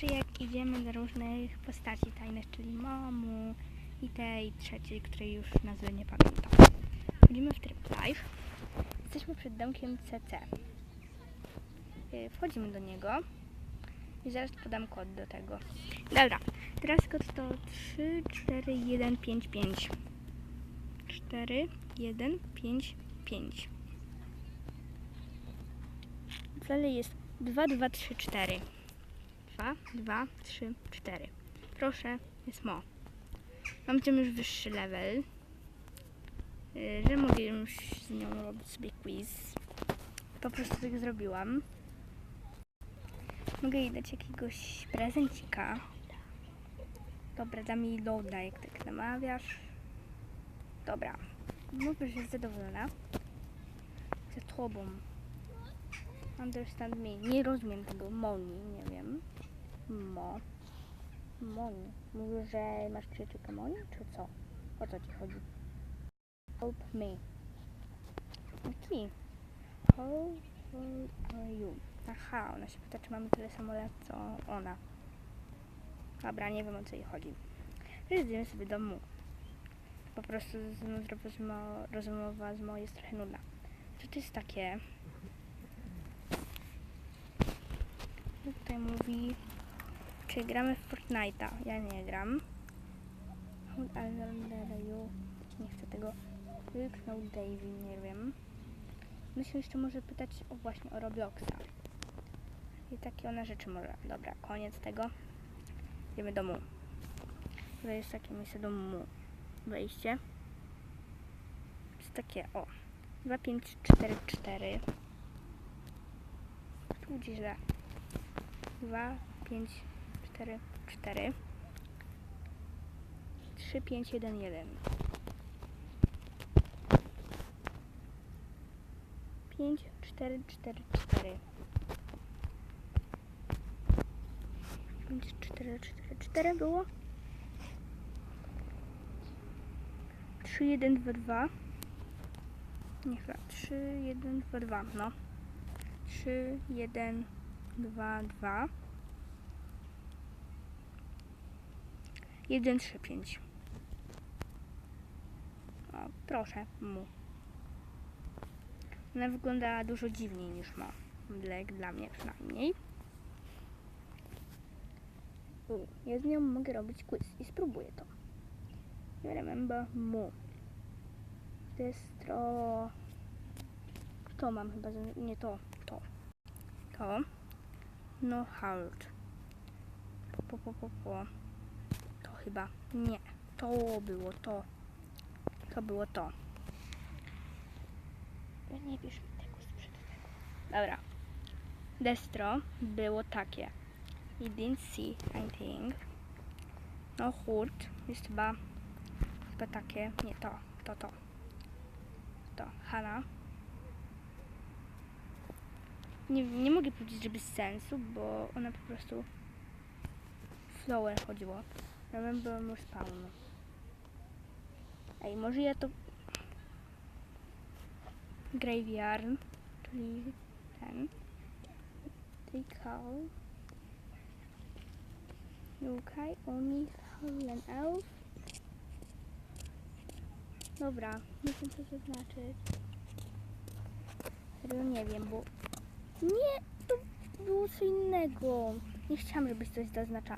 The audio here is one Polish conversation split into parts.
że jak idziemy do różnych postaci tajnych, czyli Momu i tej trzeciej, której już nazwy nie pamiętam. Wchodzimy w tryb live. Jesteśmy przed domkiem CC. Y, Wchodzimy do niego i zaraz podam kod do tego. Dobra, teraz kod to 3, 4, 1, 5, 5. 4, 1, 5, 5. Dalej jest 2, 2, 3, 4. 2, 2, 3, 4. Proszę, jest mo. Mam tym już wyższy level, y, że mogę już z nią robić sobie quiz. Po prostu tak zrobiłam. Mogę jej dać jakiegoś prezencika. Dobra, dam jej loada, jak tak namawiasz. Dobra. Mówisz, że jest zadowolona. Za tobą. Understand me. Nie rozumiem tego. Moni, nie wiem. Mo. Moni. Mówisz, że masz przyjaciółkę Moni, czy co? O co ci chodzi? Help me. Jaki? How old are you? Aha, ona się pyta, czy mamy tyle samo lat, co ona. Dobra, nie wiem o co jej chodzi. Jedziemy sobie do domu. Po prostu rozmowa z mojej jest trochę nudna. Co to jest takie? Tutaj mówi, czy gramy w Fortnite'a. Ja nie gram. Nie chcę tego. Wyknął Davy, nie wiem. Myślę, jeszcze może pytać o właśnie o Robloxa. I takie one rzeczy może. Dobra, koniec tego. Idziemy do mu. Tutaj jest takie miejsce do mu. Wejście. Jest takie, o. 2, 5, 4, 4. Tu gdzieś źle. 2, 5, 4, 4. 3, 5, 1, 1. 5, 4, 4, 4. 5, 4, 4, 4 było? 3, 1, 2, 2. Nie chyba. 3, 1, 2, 2. No. 3, 1, 2, 2. 1, 3, 5. O, proszę mu. Ona wygląda dużo dziwniej niż ma. Dla, dla mnie przynajmniej. U, ja z nią mogę robić quiz i spróbuję to. Remember mu. Destro. To mam chyba, nie to, to. To. No hard. Po, po, po, po, po. Chyba, nie. To było to. To było to. No nie bierz mi tego sprzed tego. Dobra. Destro było takie. You didn't see anything. No hurt jest chyba, chyba takie. Nie to, to, to. To, Hanna. Nie, nie mogę powiedzieć, że bez sensu, bo ona po prostu flower chodziło. Remember more spawn. Ej, może ja to graveyard, czyli ten. Tykał. Lukaj, Oni, Holland Elf. Dobra, nie wiem co to znaczy. Serio nie wiem, bo... Nie, to było co innego. Nie chciałam, żebyś coś zaznaczał.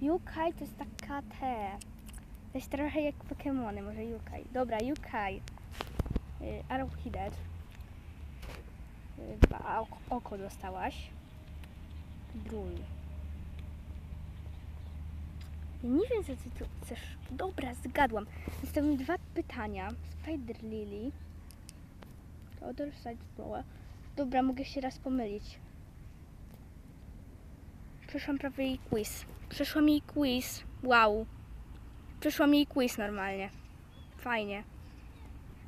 Yukaj to jest taka te... To jest trochę jak Pokémony, może Yukaj. Dobra, Yukaj. Y, Arrowhead. Y, dwa oko, dostałaś. Bról. Ja nie wiem, co ty tu chcesz. Dobra, zgadłam. Zostawiam dwa pytania. Spider Lily. The other side flower. Dobra, mogę się raz pomylić. Przeszłam prawie quiz. Przeszłam jej quiz. Wow. Przeszłam jej quiz normalnie. Fajnie.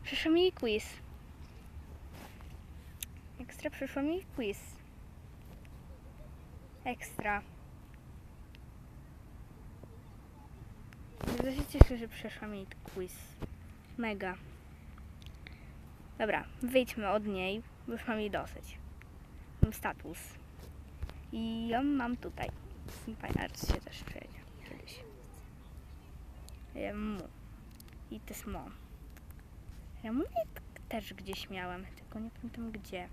Przeszłam jej quiz. Ekstra przeszłam jej quiz. Ekstra. Bardzo się cieszę, że przeszłam jej quiz. Mega. Dobra, wyjdźmy od niej, bo już mam jej dosyć. Mam status. I ją mam tutaj. Fine Arts się też przejdzie kiedyś. I to jest mo. Remu też gdzieś miałam, tylko nie pamiętam gdzie.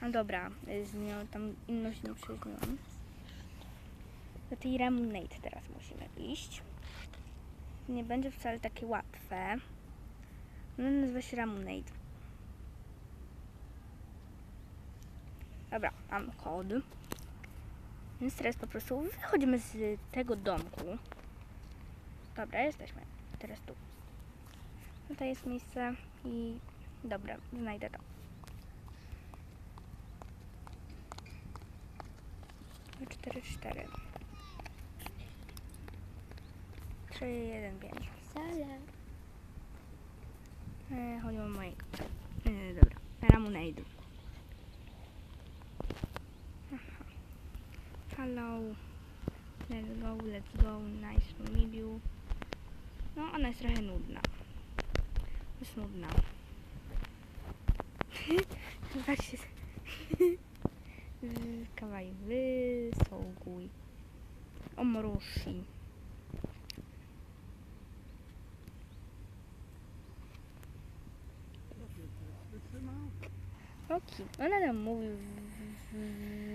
A dobra, y, z nią tam inną się przyznałam. Do tej Ramunate teraz musimy iść. Nie będzie wcale takie łatwe. No nazywa się Ramunate. Dobra, mam kod. Więc teraz po prostu wychodzimy z tego domku. Dobra, jesteśmy. Teraz tu. Tutaj jest miejsce i dobra, znajdę to. Cztery, cztery. Trzy, jeden, pięć. Wcale. E, chodzi o mojego. E, dobra, Ramunade. Aha. Hello. Let's go, let's go. Nice to meet you. No, ona jest trochę nudna. Jest nudna. Zobaczcie. Z- Kawaj, wysługuj. Omrushi. Okej, ona nam mówi w, w, w,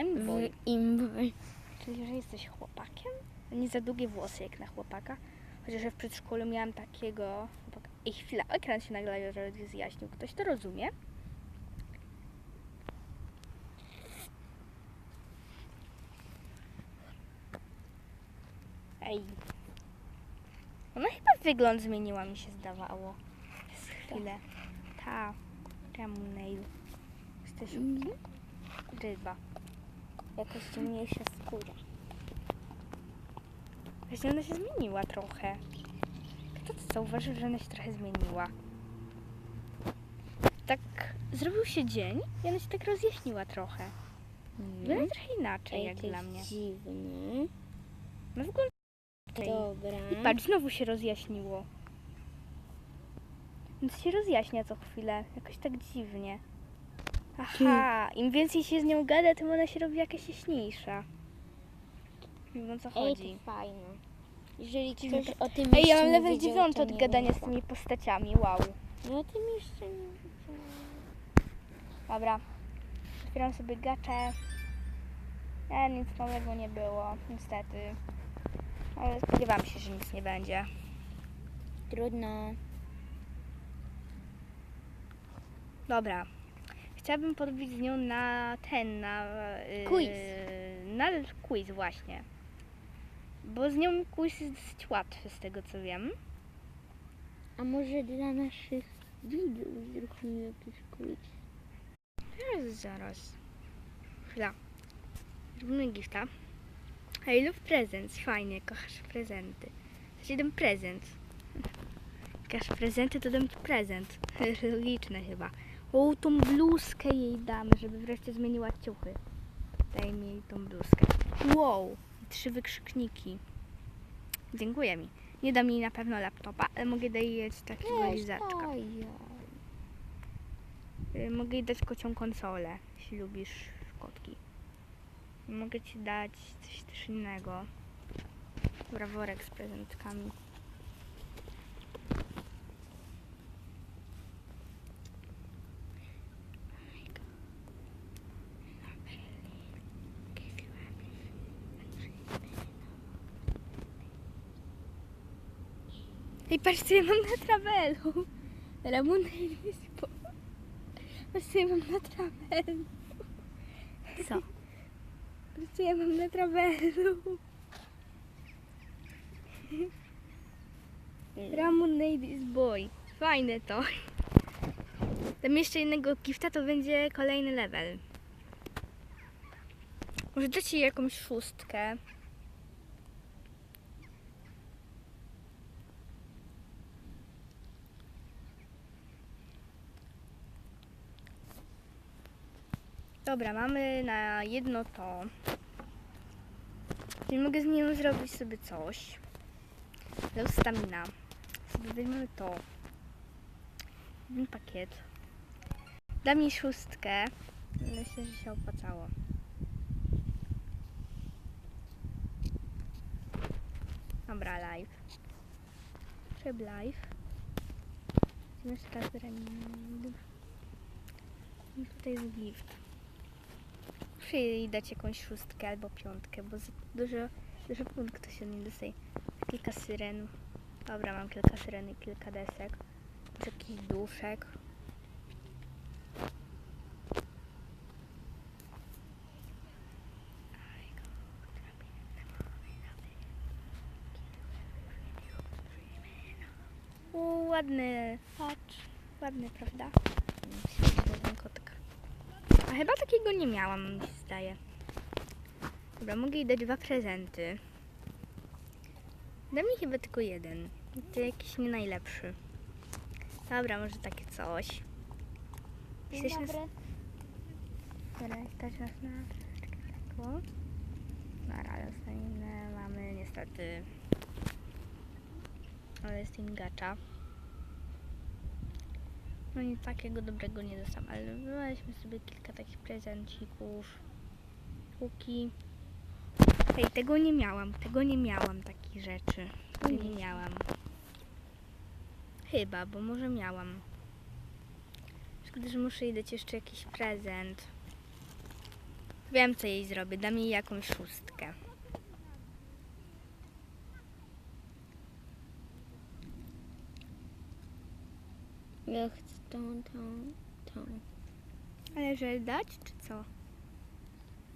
I'm boy. Imby. Czyli, że jesteś chłopakiem? Nie za długie włosy jak na chłopaka. Chociaż ja w przedszkolu miałam takiego. Ej, chwila, ekran się nagle zjaśnił. Ktoś to rozumie? Ej. Ona chyba wygląd zmieniła, mi się zdawało. Przez chwilę. Ta. Ramunail. Jesteś Mhm. ryba. Jakaś ciemniejsza skóra. Właśnie ona się zmieniła trochę. Kto to zauważył, że ona się trochę zmieniła? Tak zrobił się dzień i ona się tak rozjaśniła trochę. Wygląda trochę inaczej Ej, jak to dla jest mnie. dziwny. No wygląda inaczej. Dobra. I patrz, znowu się rozjaśniło. Więc się rozjaśnia co chwilę. Jakoś tak dziwnie. Aha, im więcej się z nią gada, tym ona się robi jakaś jaśniejsza. Nie wiem o co Ej, chodzi. to fajne. Jeżeli ktoś o tym Ej, ja mam nie level wiedział, 9 to od nie gadania z tymi postaciami, wow. No o tym jeszcze nie wiedziałam. Dobra, otwieram sobie gaczę. E, nic nowego nie było, niestety. Ale spodziewałam się, że nic nie będzie. Trudno. Dobra. Chciałabym podbić z nią na ten, na... Yy, Quiz. Na quiz właśnie. Bo z nią quiz jest dosyć łatwy, z tego co wiem. A może dla naszych widzów zróbmy jakiś quiz? Zaraz, zaraz. Chwila. Zrobimy gifta. I love presents. Fajnie, kochasz prezenty. Znaczy dam prezent. Kochasz prezenty, to dam ci prezent. Logiczne chyba. O, tą bluzkę jej damy, żeby wreszcie zmieniła ciuchy. Daj mi jej tą bluzkę. Wow, trzy wykrzykniki. Dziękuję mi. Nie dam jej na pewno laptopa, ale mogę dać jej takiego Weź, lizaczka. Y, Mogę jej dać kocią konsolę, jeśli lubisz kotki. Mogę ci dać coś też innego. Dobra, worek z prezentkami. Ej, patrz co ja mam na travelu. Ramona jest po... Patrz co ja mam na travelu. Co? Patrz co ja mam na travelu. Ramon Ladies Boy. Fajne to. Tam jeszcze innego gifta, to będzie kolejny level. Może dać jej jakąś szóstkę. Dobra, mamy na jedno to. Czyli mogę z nim zrobić sobie coś. Plus stamina. Sobie weźmiemy to. Jeden pakiet. Da mi szóstkę. Myślę, że się opłacało. Dobra, live. Tryb live. Musimy teraz Tutaj jest gift. Muszę jej dać jakąś szóstkę albo piątkę, bo za dużo, dużo punktów się nie dostaje. Kilka syren. Dobra, mam kilka syren i kilka desek. Jest jakiś duszek. U, ładny. Patrz. Ładny, prawda? A chyba takiego nie miałam, Dobra, mogę jej dać dwa prezenty. Da mi chyba tylko jeden. To jakiś nie najlepszy. Dobra, może takie coś. Chcesz nas-. Dobra, stać nas na taką. Dobra, dostaniemy, mamy niestety ale jest im gacza. No nic takiego dobrego nie dostałam, ale weźmy sobie kilka takich prezencików. Póki. Hej, tego nie miałam, tego nie miałam takich rzeczy. Tego nie miałam. Chyba, bo może miałam. Szkoda, że muszę jej dać jeszcze jakiś prezent. Wiem, co jej zrobię. Dam jej jakąś szóstkę. Ja chcę tą, tą, tą. Ale że dać, czy co?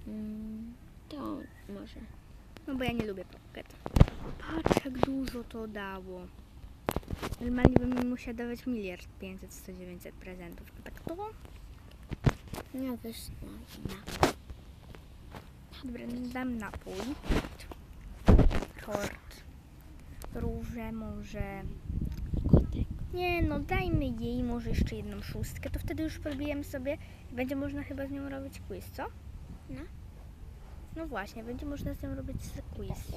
Mm, tą może. No bo ja nie lubię pocket. Patrz, jak dużo to dało. Normalnie bym musiała dawać miliard 500, 100, 900 prezentów. A tak to? Ja też na. Dobra, no dam napój. Tort. Róże może. Nie no, dajmy jej może jeszcze jedną szóstkę, to wtedy już probijemy sobie będzie można chyba z nią robić quiz, co? No. No właśnie, będzie można z nią robić quiz.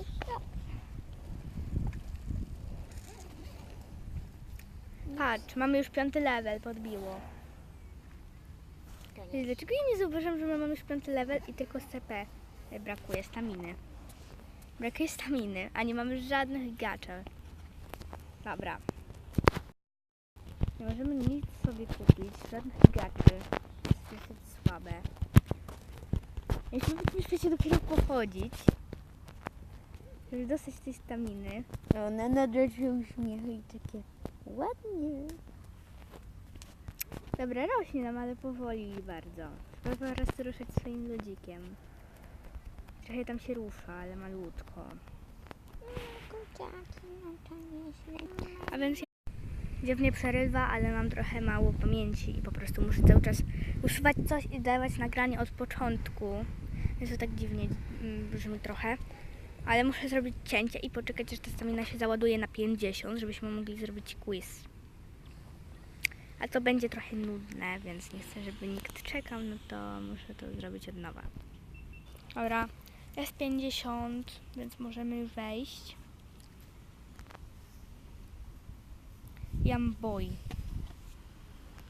Patrz, mamy już piąty level, podbiło. Dlaczego ja nie zauważyłam, że my mamy już piąty level i tylko z CP brakuje staminy? Brakuje staminy, a nie mamy żadnych gaczy. Dobra. Nie możemy nic sobie kupić, żadnych gaczy. Jest słabe. Jeśli tym świecie dopiero pochodzić, żeby dostać tej staminy, Ona nadal się uśmiecha i takie ładnie. Dobra, rośnie nam, ale powoli bardzo. Trzeba po prostu ruszać swoim ludzikiem. Trochę tam się rusza, ale malutko. No nieźle. A więc gdzie mnie przerywa, ale mam trochę mało pamięci i po prostu muszę cały czas usuwać coś i dawać nagranie od początku. Jest to tak dziwnie mm, brzmi trochę. Ale muszę zrobić cięcie i poczekać, aż ta stamina się załaduje na 50, żebyśmy mogli zrobić quiz. A to będzie trochę nudne, więc nie chcę, żeby nikt czekał, no to muszę to zrobić od nowa. Dobra, jest 50, więc możemy wejść. Jam boy.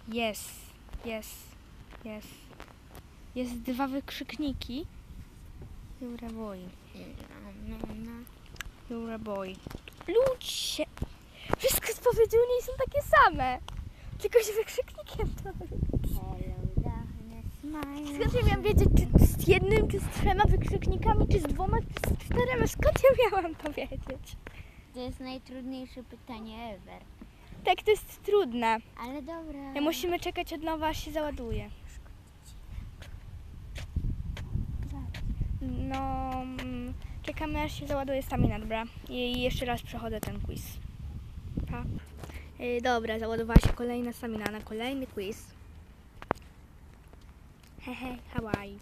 Jest, jest, jest. Jest dwa wykrzykniki. You're a boy. No, no. You're a boy. Ludzie! Wszystkie spowiedzi u niej są takie same. Tylko się wykrzyknikiem to. Skąd ja miałam wiedzieć, czy z jednym, czy z trzema wykrzyknikami, czy z dwoma, czy z czterema? Skąd ja miałam to wiedzieć? To jest najtrudniejsze pytanie ever. Tak, to jest trudne. Ale dobra. Ja musimy czekać od nowa, aż się załaduje. No, mm, czekamy aż się załaduje stamina, dobra. I jeszcze raz przechodzę ten quiz. Pa. Y, dobra, załadowała się kolejna stamina na kolejny quiz. Hehe, Hawaii.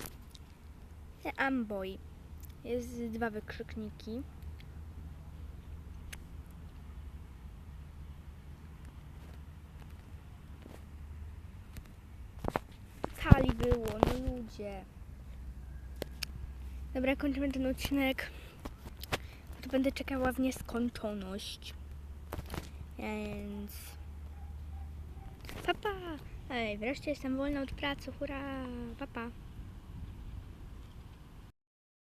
Amboy. Jest dwa wykrzykniki. Cali było, no ludzie. Dobra, kończymy ten odcinek. To będę czekała w nieskończoność. Więc... Papa! Ej, wreszcie jestem wolna od pracy, hurra! Papa!